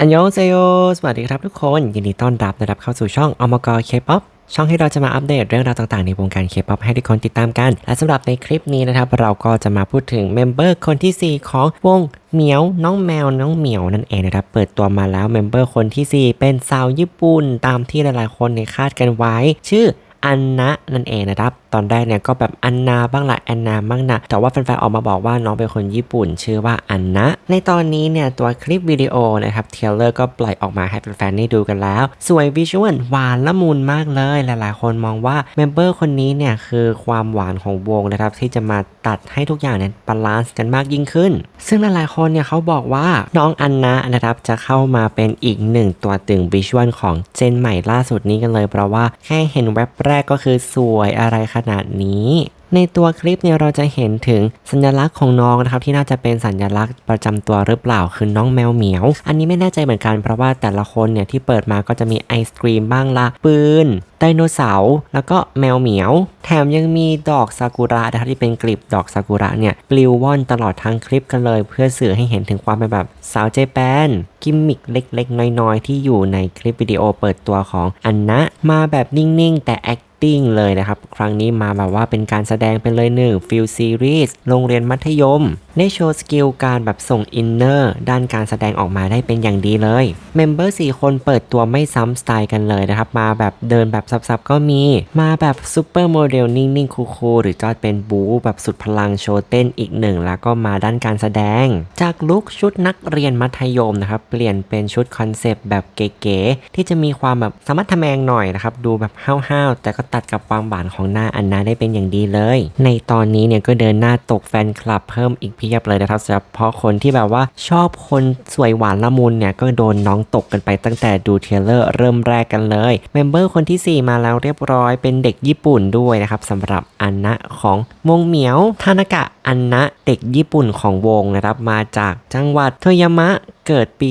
อันยองเซโยสวัสดีครับทุกคน ยินดีต้อนรับนะครับเข้าสู่ช่องอมกเคป๊อปช่องที่เราจะมาอัปเดตเรื่องราวต่างๆ ในวงการเคป๊อปให้ทุกคนติดตามกัน และสำหรับในคลิปนี้นะครับ เราก็จะมาพูดถึงเมมเบอร์คนที่ 4 ของวงเหมียวน้องแมวน้องเหมียวนั่นเองนะครับ เปิดตัวมาแล้วเมมเบอร์คนที่ 4 เป็นสาวญี่ปุ่นตามที่หลายๆคนในคาดกันไว้ ชื่ออันนะนั่นเองนะครับตอนแรกเนี่ยก็แบบอันนาบ้างละแอนนาบ้างนะแต่ว่าแฟนๆออกมาบอกว่าน้องเป็นคนญี่ปุ่น ชื่อว่าอันนะ ในตอนนี้เนี่ยตัวคลิปวิดีโอนะครับเทเลอร์ก็ปล่อยออกมาให้แฟนๆได้ดูกันแล้ว สวยวิชวลหวานละมุนมากเลยหลายๆ คนมองว่าเมมเบอร์คนนี้เนี่ยคือความหวานของวงนะครับที่จะมาตัดให้ทุกอย่างเนี่ยบาลานซ์กันมากยิ่งขึ้น ซึ่งหลายๆคนเนี่ยเขาบอกว่าน้องอันนะนะครับจะเข้ามาเป็นอีกหนึ่งตัวตึงวิชวลของเจนใหม่ล่าสุดนี้กันเลยเพราะว่าแค่เห็นแว็บแรกก็คือสวยอะไรขนาดนี้ ในตัวคลิปเนี่ยเราจะเห็นถึงสัญลักษณ์ของน้องนะครับที่น่าจะเป็นสัญลักษณ์ประจำตัวหรือเปล่าคือน้องแมวเหมียว อันนี้ไม่แน่ใจเหมือนกันเพราะว่าแต่ละคนเนี่ยที่เปิดมาก็จะมีไอศครีมบ้างละปืนไดโนเสาร์แล้วก็แมวเหมียว แถมยังมีดอกซากุระนะครับที่เป็นกลีบดอกซากุระเนี่ยปลิวว่อนตลอดทั้งคลิปกันเลย เพื่อสื่อให้เห็นถึงความเป็นแบบสาวเจแปนกิมมิกเล็กๆ น้อยๆ ที่อยู่ในคลิปวิดีโอเปิดตัวของอันนะ มาแบบนิ่งๆ แต่แอค ติ้งเลยนะครับ ครั้งนี้มาแบบว่าเป็นการแสดงเป็นเลยหนึ่งฟิลซีรีส์โรงเรียนมัธยม ได้โชว์สกิลการแบบส่งอินเนอร์ด้านการแสดงออกมาได้เป็นอย่างดีเลย เมมเบอร์4คนเปิดตัวไม่ซ้ำสไตล์กันเลยนะครับ มาแบบเดินแบบซับๆก็มี มาแบบซูเปอร์โมเดลนิ่งๆคูลๆหรือจอดเป็นบู๊แบบสุดพลังโชว์เต้นอีกหนึ่งแล้วก็มาด้านการแสดง จากลุคชุดนักเรียนมัธยมนะครับ เปลี่ยนเป็นชุดคอนเซปต์แบบเก๋ๆที่จะมีความแบบสามารถทะแมงหน่อยนะครับ ดูแบบห้าวๆแต่ก็ตัดกับความหวานของหน้าอันนาได้เป็นอย่างดีเลย ในตอนนี้เนี่ยก็เดินหน้าตกแฟนคลับเพิ่มอีกเพียบเลยนะครับเฉพาะคนที่แบบว่าชอบคนสวยหวานละมุนเนี่ยก็โดนน้องตกกันไปตั้งแต่ดูเทเลอร์เริ่มแรกกันเลยเมมเบอร์คนทีสี่4 มาแล้วเรียบร้อยเป็นเด็กญี่ปุ่นด้วยนะครับสำหรับอันนะของวงเหมียวทานากะอันนะเด็กญี่ปุ่นของวงนะครับมาจากจังหวัดโทยามะ เกิดปี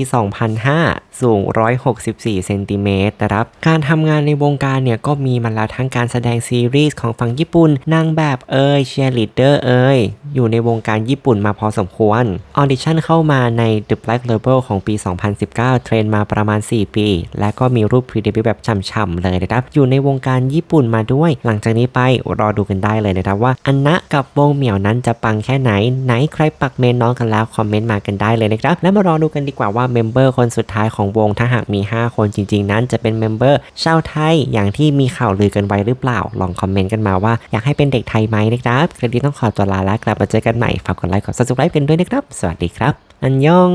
2005 สูง 164 เซนติเมตรนะครับ การทำงานในวงการเนี่ยก็มีมาแล้วทั้งการแสดงซีรีส์ของฝั่งญี่ปุ่นนางแบบเอ่ยเชียร์ลีดเดอร์เอ่ยอยู่ในวงการญี่ปุ่นมาพอสมควร ออดิชั่นเข้ามาใน The Black Label ของปี 2019 เทรนมาประมาณ 4 ปี และก็มีรูปพรีเดบิวต์แบบฉ่ำๆเลยนะครับ อยู่ในวงการญี่ปุ่นมาด้วย หลังจากนี้ไปรอดูกันได้เลยนะครับว่าอันนะกับวงเหมียวนั้นจะปังแค่ไหนไหนใครปักเมนน้องกันแล้วคอมเมนต์มากันได้เลยนะครับแล้วมารอดูกันดีกว่าว่าเมมเบอร์คนสุดท้ายของวงถ้าหากมี 5 คนจริง ๆ นั้นจะเป็นเมมเบอร์ชาวไทยอย่างที่มีข่าวลือกันไว้หรือเปล่า ลองคอมเมนต์กันมาว่าอยากให้เป็นเด็กไทยไหมนะครับคลิปนี้ต้องขอตัวลาแล้วกลับมาเจอกันใหม่ฝากกดไลค์กด subscribe กันด้วยนะครับ สวัสดีครับ อันยอง